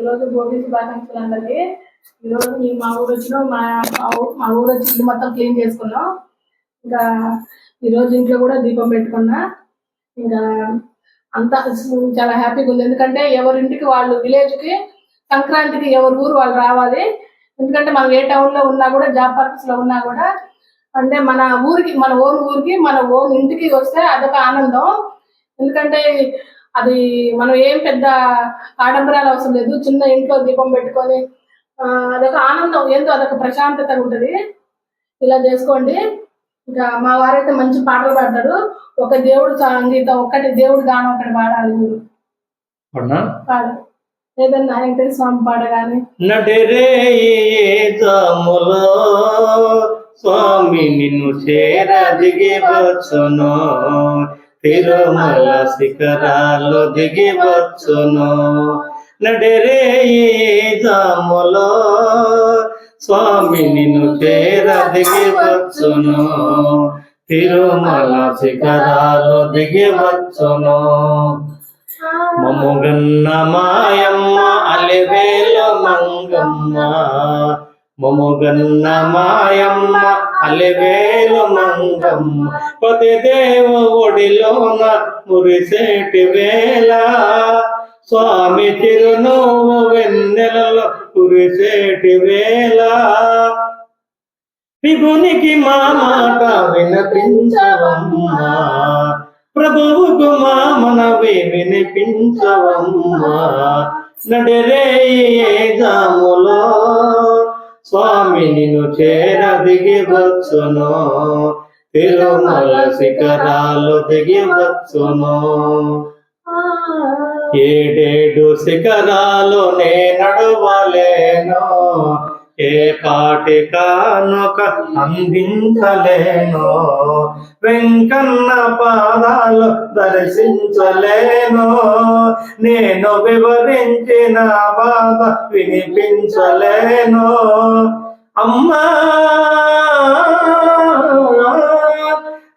ఈరోజు భోగి శుభాకాంక్షలు అందరికి ఈరోజు మేము మా ఊరు వచ్చిన మా మా ఊ- మా ఊరు వచ్చి ఇల్లు మొత్తం క్లీన్ చేసుకున్నాం. ఇంకా ఈరోజు ఇంట్లో కూడా దీపం పెట్టుకున్నా. ఇంకా అంతా చాలా హ్యాపీగా ఉంది. ఎందుకంటే ఎవరింటికి వాళ్ళు విలేజ్కి సంక్రాంతికి ఎవరి ఊరు వాళ్ళు రావాలి. ఎందుకంటే మనం ఏ టౌన్లో ఉన్నా కూడా జాబ్ పర్పస్లో ఉన్నా కూడా అంటే మన ఊరికి మన ఓన్ ఊరికి మన ఓన్ ఇంటికి వస్తే అదొక ఆనందం. ఎందుకంటే అది మనం ఏం పెద్ద ఆడంబరాలు అవసరం లేదు. చిన్న ఇంట్లో దీపం పెట్టుకొని అదొక ఆనందం. ఏందో అదొక ప్రశాంతత ఉంటుంది. ఇలా చేసుకోండి. ఇంకా మా వారైతే మంచి పాటలు పాడతారు ఒక దేవుడు సంగీతం ఒక్కటి దేవుడు గానం ఒకటి పాడాలి మీరు. పాడ. ఏదన్నా వెంకటేశ్వర స్వామి పాట కానీ స్వామి నిన్ను చేర దిగి వచ్చును తిరుమల శిఖరాలు దిగి వచ్చును నడిరే జాములో స్వామి నిన్ను తేర దిగి వచ్చును తిరుమల శిఖరాలు దిగి వచ్చును మముగన్న మాయమ్మ అలివేలు మంగమ్మ. మొమగన్న మాయమ్మ అలివేలు మంగమ్మ పతి దేవు ఒడిలోన మురిసేటి వేళ. స్వామి తిరునోవు వెన్నెలలో కురిసేటి వేళ. విభునికి మా మాట వినిపించవమ్మా. ప్రభువుకు మా మనవి వినిపించవమ్మా. నడిరే జాములో స్వామి నిన్ను చేర దిగివచ్చును తిరుమల శిఖరాలు దిగివచ్చును ఏడేడు శిఖరాలు నే నడవలేను. ఏ పాటి కానుక అందించలేను? వెంకన్న పాదాలు దర్శించలేను? నేను వివరించిన బాధ వినిపించలేను? అమ్మా!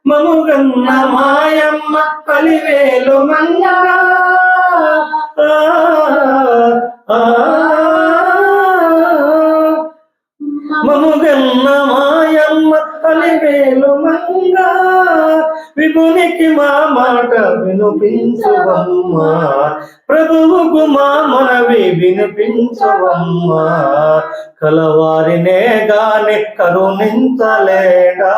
మముగన్న మాయమ్మ కలివేలు మంగా వినిపించవమ్మా. ప్రభువుకు మా మనవి వినిపించవమ్మా. కలవారినే గాని కరుణించలేడా.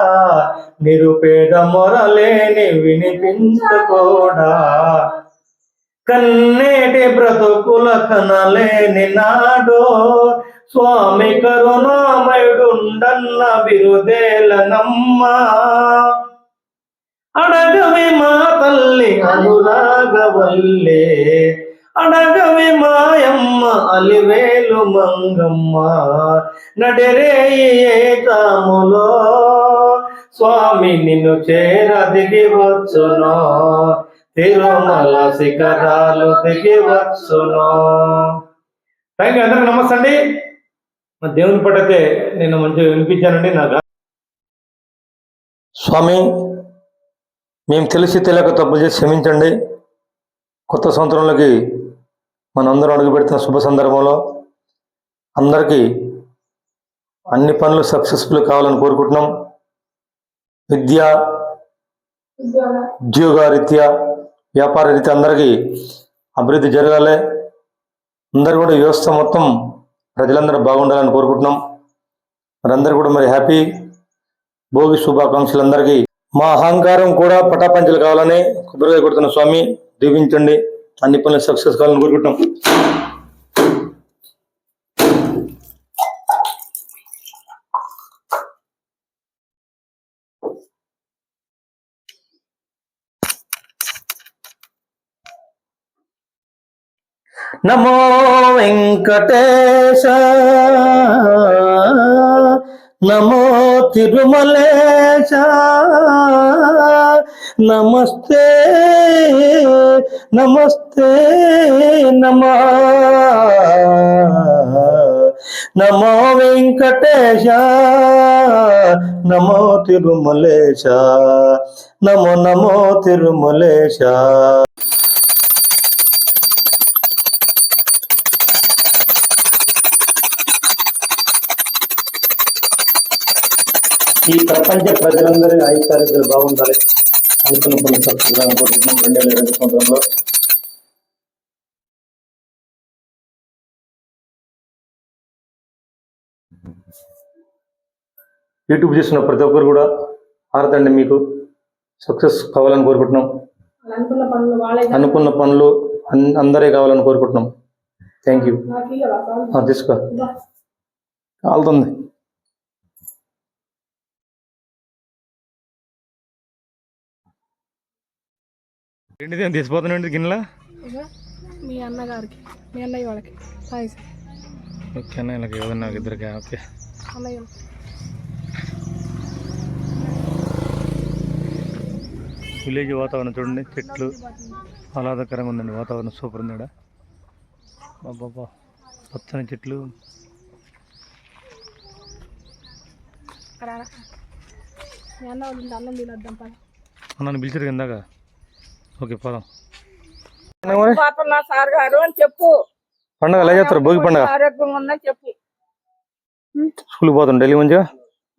నిరుపేద మొరలేని వినిపించకూడా. కన్నేటి బ్రతుకుల కనలేని నాడో స్వామి కరుణామయుడుండన్న బిరుదేలనమ్మ. అడగ తల్లి అనురాగవల్లే. అడగవి మాయమ్మ అలివేలు మంగమ్మ. నడరే కాములో స్వామి నిన్ను చేర దిగి వచ్చును తిరుమల శిఖరాలు దిగి వచ్చును థ్యాంక్ యూ అందరికి నమస్తే అండి మా దేవుని పట్టతే నేను మంచిగా వినిపించానండి నాకు స్వామి మేము తెలిసి తెలియక తప్పు చేసి క్షమించండి. కొత్త సంవత్సరంలోకి మనందరం అడుగుపెడుతున్న శుభ సందర్భంలో అందరికీ అన్ని పనులు సక్సెస్ఫుల్ కావాలని కోరుకుంటున్నాం. విద్య ఉద్యోగ ఉద్యోగ రీత్యా వ్యాపార రీత్యా అందరికీ అభివృద్ధి జరగాలి. అందరు కూడా వ్యవస్థ మొత్తం ప్రజలందరూ బాగుండాలని కోరుకుంటున్నాం. మరి అందరు కూడా మరి హ్యాపీ. భోగి శుభాకాంక్షలు అందరికీ మా అహంకారం కూడా పటాపంచలు కావాలని కొబ్బరికాయ కొడుతున్న స్వామి దీవించండి. అన్ని పనులు సక్సెస్ కావాలని కోరుకుంటున్నాం. నమో వెంకటేశ నమో తిరుమలేశ. నమస్తే నమస్తే నమ. నమో వెంకటేశ నమో తిరుమలేశ. నమో నమో తిరుమలేశ. ఈ ప్రపంచ ప్రజలందరూ ఐశ్వర్యాలు బాగుండాలి అనుకున్న అనుకుంటున్నాం. రెండు వేల ఇరవై సంవత్సరంలో యూట్యూబ్ చేస్తున్న ప్రతి ఒక్కరు కూడా ఆడతండి మీకు సక్సెస్ కావాలని కోరుకుంటున్నాం. అనుకున్న పనులు అందరే కావాలని కోరుకుంటున్నాం. Thank you? తీసుకో. కాలుతుంది. ఏంటిది తీసిపోతున్నాండి గిన్నెలా. మీ అన్నగారికి మీ అన్నయ్య వాళ్ళకి. ఓకే అన్న ఇలా ఏదన్నా ఇద్దరికి ఓకే. అన్నయ్య విలేజ్ వాతావరణం చూడండి చెట్లు ఆహ్లాదకరంగా ఉందండి వాతావరణం సూపర్ ఉంది ఈడ. బాబా పచ్చని చెట్లు. అక్కడ రా. మీ అన్న వాళ్ళు ఉంటే అన్నం తినొద్దాం పద. నన్ను పిలిచారు ఇందాక. ఓకే పోదాం. పోతున్నా సార్ గారు అని చెప్పు. పండగ ఎలా చేస్తారు? భోగి పండగ? ఆరోగ్యంగా ఉందని చెప్పు. స్కూల్కి పోతాం ఢిల్లీ మంచిగా?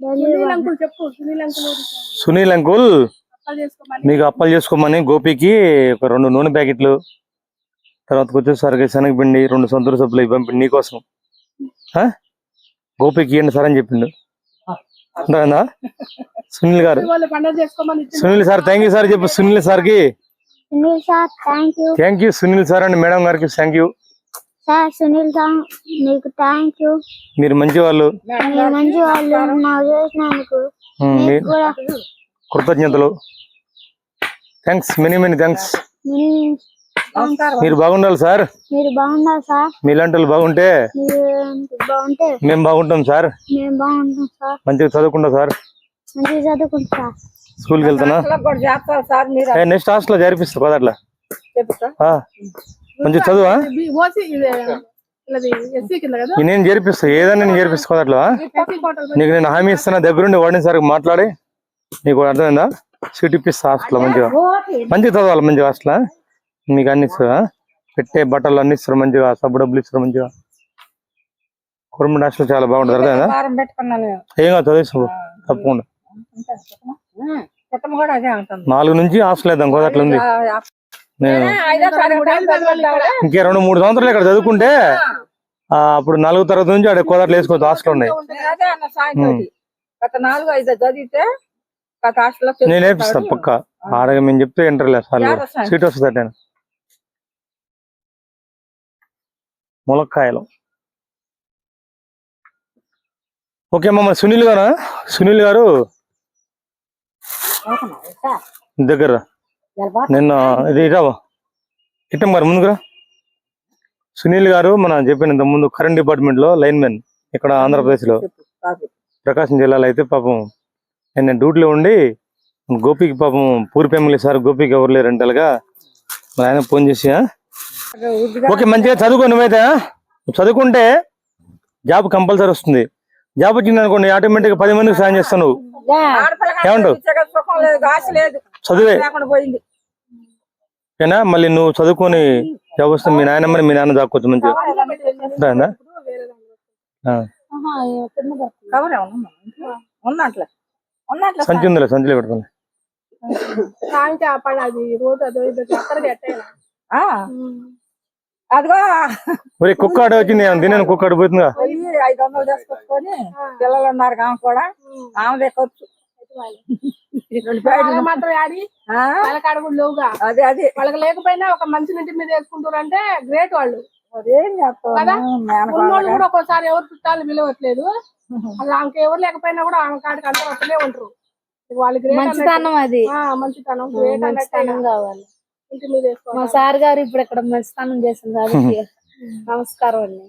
సునీల్ అంకుల్ చెప్పు సునీల్ అంకుల్ సునీల్ అంకుల్ అప్పాలు చేసుకోమని. మీకు అప్పలు చేసుకోమని గోపికి ఒక రెండు నూనె ప్యాకెట్లు తర్వాత వచ్చేసరికి శనగపిండి రెండు సంతూర సబ్బులు ఇవి పంపిండి నీకోసం? గోపికి ఇవ్వండి సార్ అని చెప్పిండు. అర్థమైందా? సునీల్ గారు. Sunil sir thank you sir చెప్పు సునీల్ సార్కి. Sunil sir thank you thank you Sunil sir and madam గారికి thank you sir Sunil sir నీకు థ్యాంక్ యూ మీరు మంచి వాళ్ళు మీరు మంచి వాళ్ళు నాకు చేసినందుకు మీకు కూడా కృతజ్ఞతలు. థ్యాంక్స్ మెనీ మెనీ థ్యాంక్స్ మీరు- బాగుండాలి సార్. మీరు బాగున్నారు సార్. మీలాంటి వాళ్ళు బాగుంటే మీరు బాగుంటే మేము బాగుంటాం సార్. మేము బాగుంటాం సార్. మంచిగా చదువుకుంటా సార్. మంచిగా చదువుకుంటా సార్. స్కూల్కి వెళ్తానా? అసలు కూడా చేస్తారు సార్ మీరు. నెక్స్ట్ హాస్టల్లో చేర్పిస్తా కదా అట్లా? చెప్తా. ఆ, మంచి చదువా? నేను చేర్పిస్తా ఏదైనా నేను చేర్పిస్తా అట్లా? కోటలు నీకు నేను హామీ ఇస్తున్నా దగ్గరుండి వాడిని సార్ మాట్లాడి నీకు అర్థమైందా? సీట్ ఇప్పిస్తా హాస్టల్ మంచిగా. మంచిగా చదవాలి మంచిగా హాస్టల్? మీకు అన్ని ఇస్తా పెట్టే బట్టలు అన్ని ఇస్తారు మంచిగా సబ్బు డబ్బులు ఇస్తారు మంచిగా. కుటుంబ హాస్టల్ చాలా బాగుంటుంది అర్థమైందా. ఏం కాదు చదివిస్తావు తప్పకుండా. నాలుగు నుంచి హాస్టల్ వేద్దాం కదా అట్లా ఉంది? ఇంకే రెండు మూడు సంవత్సరాలు ఇక్కడ చదువుకుంటే అప్పుడు నాలుగో తరగతి నుంచి ఆడ కోదాట్లు వేసుకోవచ్చు హాస్టల్ ఉన్నాయి. నేను అదే అన్న సాయంత్రం గత నాలుగు ఐదు చదివితే గత హాస్టల్లో నేను నేర్పిస్తా పక్క. ఆడగా మేము చెప్తే ఇంటర్ లేదు సార్ యాడ సార్? సీట్ వస్తుంది నేను ములక్కాయలు. ఓకే అమ్మ మరి సునీల్ గారా సునీల్ గారు దగ్గర. నిన్న ఇది ఇరావా? ఇట్టం గారు ముందుకురా. సునీల్ గారు మన చెప్పిన ఇంత ముందు కరెంట్ డిపార్ట్మెంట్లో లైన్ మెన్ ఇక్కడ ఆంధ్రప్రదేశ్లో ప్రకాశం జిల్లాలో అయితే పాపం నేను డ్యూటీలో ఉండి గోపికి పాపం పూరి ఫ్యామిలీ సార్ గోపికి ఎవరు లేరు రెంటల్గా మరి ఆయన ఫోన్ చేసి ఆ? ఓకే మంచిగా చదువుకో నువ్వైతే చదువుకుంటే జాబ్ కంపల్సరీ వస్తుంది. జాబ్ వచ్చింది అనుకోండి ఆటోమేటిక్ పది మందికి సాయం చేస్తావు నువ్వు ఏమంటావు? సుఖం లేదు ఆశ లేదు. చదివే? లేకుండా పోయింది. ఓకేనా మళ్ళీ నువ్వు చదువుకొని వస్తే మీ నాయనమ్మని మీ నాన్న దాక్కోవచ్చు ఉన్నట్లే సంచి ఉందిలే సంచిలో పెడతాను. అదిగో. ఒరే కుక్క ఆడ వచ్చింది తిన్నాను కుక్క ఆడ పోతుందిగా పోయి ఐదు వందలు తీసుకొచ్చుకొని పిల్లలు ఉన్నారు ఆమె కూడా. మాత్రం ఆడి ఆ, వాళ్ళకి ఆడ కూడా లేవుగా. అదే అదే. వాళ్ళకి లేకపోయినా ఒక మంచి ఇంటి మీద వేసుకుంటారు అంటే గ్రేట్ వాళ్ళు. అదేం ఉన్నోళ్ళు కూడా ఒక్కోసారి ఎవరు చుట్టాలు విలువట్లేదు ఆమెకి ఎవరు లేకపోయినా కూడా ఆమె కాడికి అందరూ వస్తూనే ఉంటారు. వాళ్ళు మంచితనం అది. మంచితనం గ్రేట్ మంచితనం కావాలి. ఇంటి మీద మా సార్ గారు ఇప్పుడు ఇక్కడ మంచితనం చేసింది కాబట్టి నమస్కారం అండి.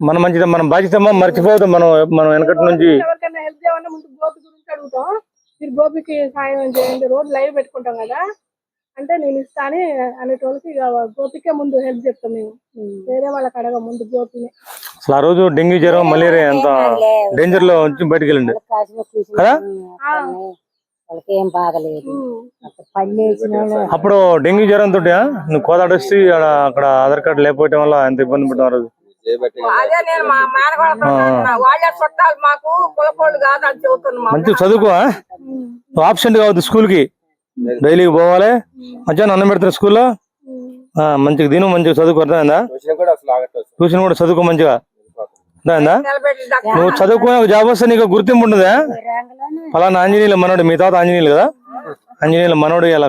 మన మంచిది మనం బాధ్యత మర్చిపోవద్దు మనం మనం వెనకటి నుంచి. ఎవరికైనా హెల్ప్ చేయమన్నా ముందు గోపి గురించి అడుగుతాం. మీరు గోపికి సాయం చేయండి? రోజు లైవ్ పెట్టుకుంటాం కదా. అంటే నేను ఇస్తా అని అనేటోళ్ళకి ఇక గోపికే ముందు హెల్ప్ చెప్తాం మేము. వేరే వాళ్ళకి అడగ ముందు గోపిని. అసలు ఆ రోజు డెంగ్యూ జ్వరం మలేరియా ఎంత డేంజర్లో వచ్చి బయటకు వెళ్ళండి. కదా? వాళ్ళకి ఏం బాగలేదు అప్పుడు డెంగ్యూ జ్వరం తోటి నువ్వు కోదాడు వచ్చి ఆడ అక్కడ ఆధార్ కార్డు లేకపోవటం వల్ల ఎంత ఇబ్బంది పడ్డావు ఆ రోజు? అదే నేను మా మేనగోళ్ళతో అంటున్నా. వాళ్ళే చుట్టాలు మాకు కులపోళ్ళు కాదు అని చెబుతున్నా మంచిగా చదువుకో ఆ? నువ్వు ఆబ్సెంట్ కావద్దు స్కూల్కి డైలీ పోవాలి. మధ్యాహ్నం అన్నం పెడతారు స్కూల్లో? ఆ, మంచిగా దీని మంచిగా చదువుకో అర్థమైందా? ట్యూషన్ కూడా చదువుకో మంచిగా. అర్థమైందా? నువ్వు చదువుకునే ఒక జాబ్ వస్తే నీకు గుర్తింపు ఉంటుందా? ఫలానా ఆంజనేయుల మనోడు మీ తాత ఆంజనేయులు కదా? ఆంజనేయుల మనోడు ఇలా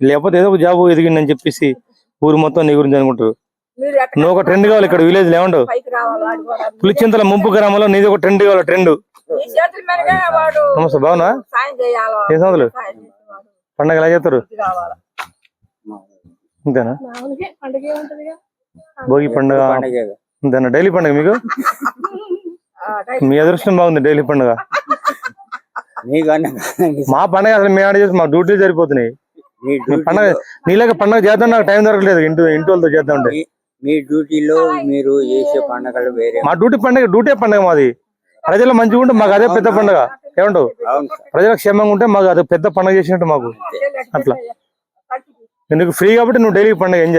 లేకపోతే ఏదో ఒక జాబ్ ఎదిగిందని చెప్పేసి ఊరు మొత్తం నీ గురించి అనుకుంటారు. నువ్వు ఒక ట్రెండ్ కావాలి ఇక్కడ విలేజ్ ఆడుకోవడానికి. పులిచింతల ముంపు గ్రామంలో నీది ఒక ట్రెండ్ కావాలి ట్రెండ్ నమస్తే బాగున్నా? ఏ చేసేవాడు. పండగ ఎలా చేస్తారు? అంతేనా ఏముంటదిగా భోగి పండుగ. అంతేనా డైలీ పండుగ మీకు. మీ అదృష్టం బాగుంది డైలీ పండుగ. మా పండగ అసలు మేము ఆడ చేసి మా డ్యూటీ సరిపోతున్నాయి. పండగ నీలాగా పండగ చేద్దాం నాకు టైం దొరకలేదు ఇంటి ఇంటి వాళ్ళతో చేద్దాం అంటే మీ డ్యూటీలో మీరు చేసే పండుగలు వేరే. మా డ్యూటీ పండుగ డ్యూటీ పండుగ మాది. ప్రజలు మంచిగా ఉంటే మాకు అదే పెద్ద పండుగ. ఏమంటావు? సార్. ప్రజలకు క్షేమంగా ఉంటే మాకు అది పెద్ద పండుగ చేసినట్టు మాకు. అట్లా. ఎందుకు? ఫ్రీ కాబట్టి నువ్వు డైలీ పండుగ ఎంజాయ్